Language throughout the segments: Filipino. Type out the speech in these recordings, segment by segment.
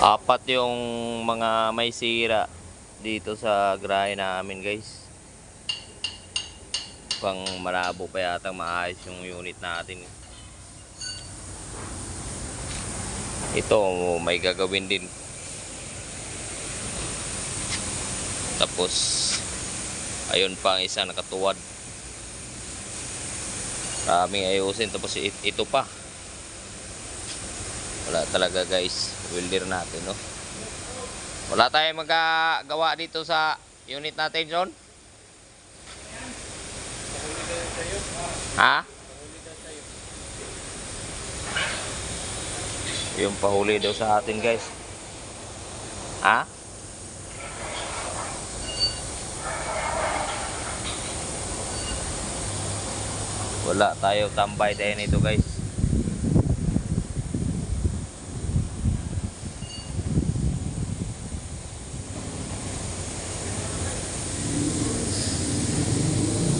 Apat yung mga may sira dito sa grahe namin guys. Pang malabo pa yata maayos yung unit natin. Ito may gagawin din. Tapos ayun pa ang isa nakatuwad. Maraming ayusin tapos it- ito pa. Wala talaga guys, welder natin no. Wala tayong magagawa dito sa unit natin, John? Ha? Yung pahuli daw sa atin, guys. Ha? Wala tayo tambay tayo nito, guys.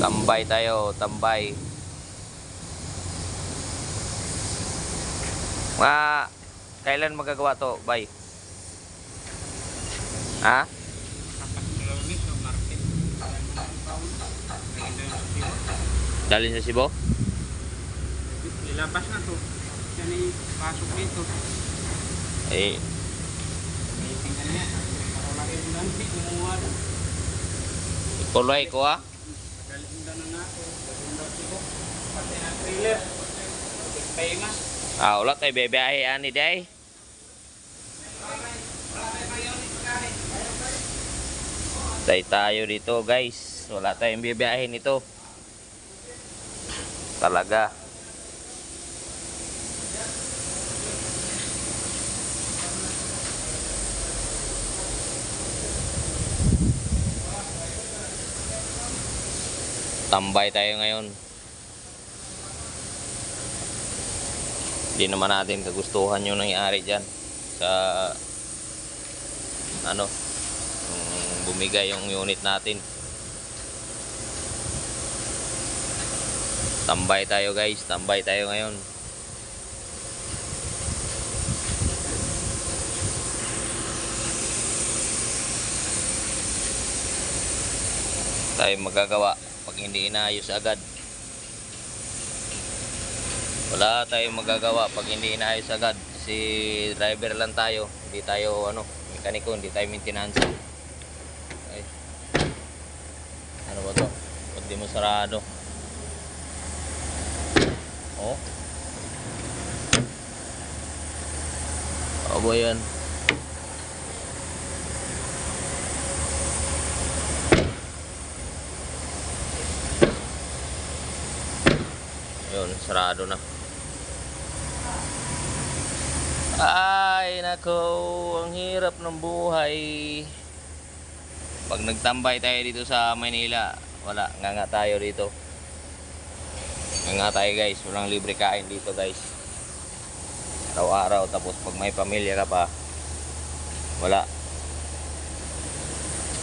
Tambay tayo, tambay. Mga kailan magagawa to, bay? Ha? Dalhin sa Cebu? Ilabas na to. Yan ay pasok dito. Eh, kulay ko ah. Ah, wala tayo bebeyahe ani day. Tay tayo dito guys. Wala tayong bibiyahe nito. Talaga. Tambay tayo ngayon. Hindi naman natin kagustuhan yung nangyari dyan sa ano bumigay yung unit natin. Tambay tayo guys. Tambay tayo ngayon. Tayo magagawa hindi inayos agad. Wala tayong magagawa pag hindi inayos agad. Si driver lang tayo. Hindi tayo ano mekaniko. Hindi tayo maintenance. Ay. Ano ba to? Pag di mo sarado? Oh. Abo yan yun sarado na Ay, nako, ang hirap ng buhay. Pag nagtambay tayo dito sa Manila, wala, nga nga tayo dito. Nga nga tayo guys, walang libre kain dito guys. Araw-araw, tapos pag may pamilya ka pa, wala.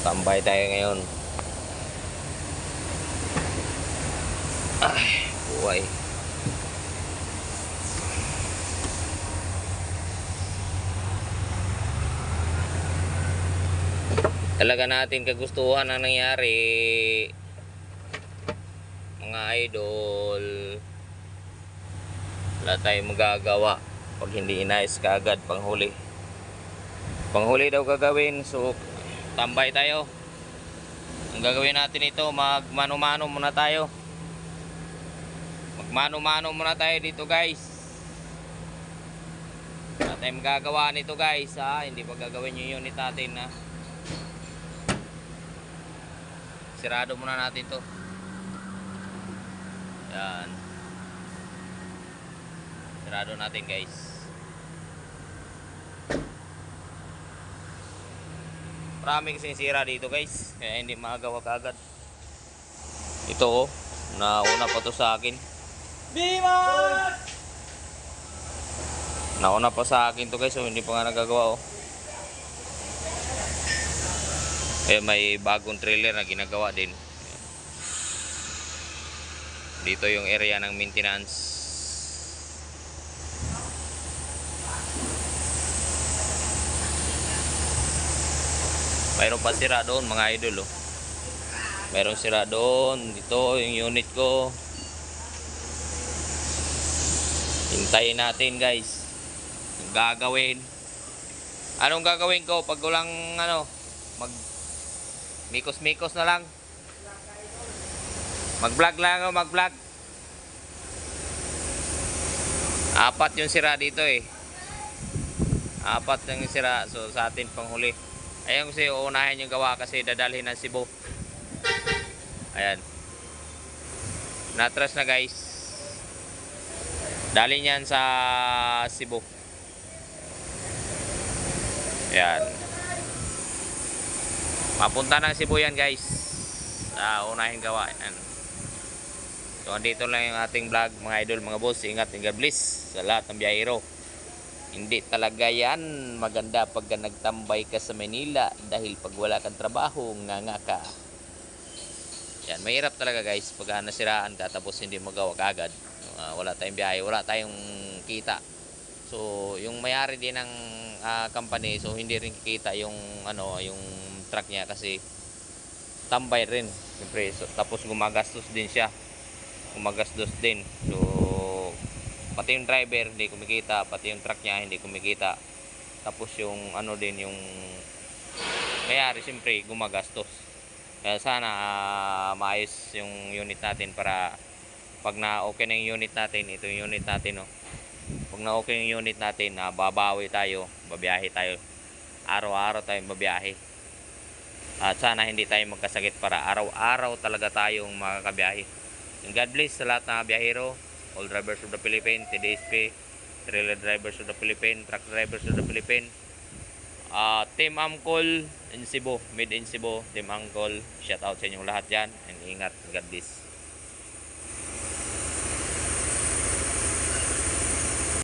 Tambay tayo ngayon. Ay, buhay. Talaga natin kagustuhan ang nangyari. Mga idol. Wala tayong magagawa pag hindi inayos ka agad panghuli. Panghuli daw gagawin. So tambay tayo. Ang gagawin natin ito magmano-mano muna tayo. Magmano-mano muna tayo dito guys. Wala tayong magagawa nito guys ha? Hindi pa gagawin yung unit natin ha Sirado muna natin to. Yan. Sirado natin guys. Marami kasing sira dito guys. Kaya hindi magawa kagad. Ito oh. Nauna pa to sa akin. Bimas! Nauna pa sa akin to guys. So hindi pa nga nagagawa oh. Eh may bagong trailer na ginagawa din. Dito yung area ng maintenance. Mayroon pa sira doon mga idol oh. Mayroon sira doon. Dito yung unit ko. Hintayin natin guys. Gagawin. Anong gagawin ko pag walang ano, mag mikos-mikos na lang. Mag-vlog lang ako, mag-vlog. Apat yung sira dito eh. Apat yung sira so sa atin panghuli. Ayun kasi uunahin yung gawa kasi dadalhin ng Cebu. Ayan. Natras na guys. Dali niyan sa Cebu. Ayan. Mapunta ng Cebu yan guys. Sa unahin gawa. Ayan. So andito lang yung ating vlog mga idol, mga boss. Ingat and God bless sa lahat ng biyahero. Hindi talaga yan maganda pag nagtambay ka sa Manila dahil pag wala kang trabaho, nga nga ka. Yan, mahirap talaga guys pag nasiraan ka tapos hindi mo gawa kagad. Ah, wala tayong biyahe, wala tayong kita. So, yung mayari din ng ah, company, so hindi rin kikita yung ano, yung truck niya kasi tambay rin. Siyempre, so, tapos gumagastos din siya. Gumagastos din. So, pati yung driver hindi kumikita, pati yung truck niya hindi kumikita. Tapos yung ano din yung mayari siyempre gumagastos. Kaya sana ah, maayos yung unit natin para pag na okay na yung unit natin, ito yung unit natin no. Pag na okay yung unit natin, na babawi tayo, babiyahe tayo. Araw-araw tayong babiyahe. At sana hindi tayo magkasakit para araw-araw talaga tayong makakabiyahe. And God bless sa lahat ng biyahero, all drivers of the Philippines, TDSP, trailer drivers of the Philippines, truck drivers of the Philippines, Ah, Team Amcol in Cebu, made in Cebu, Team Amcol, shout out sa inyong lahat dyan, and ingat, God bless.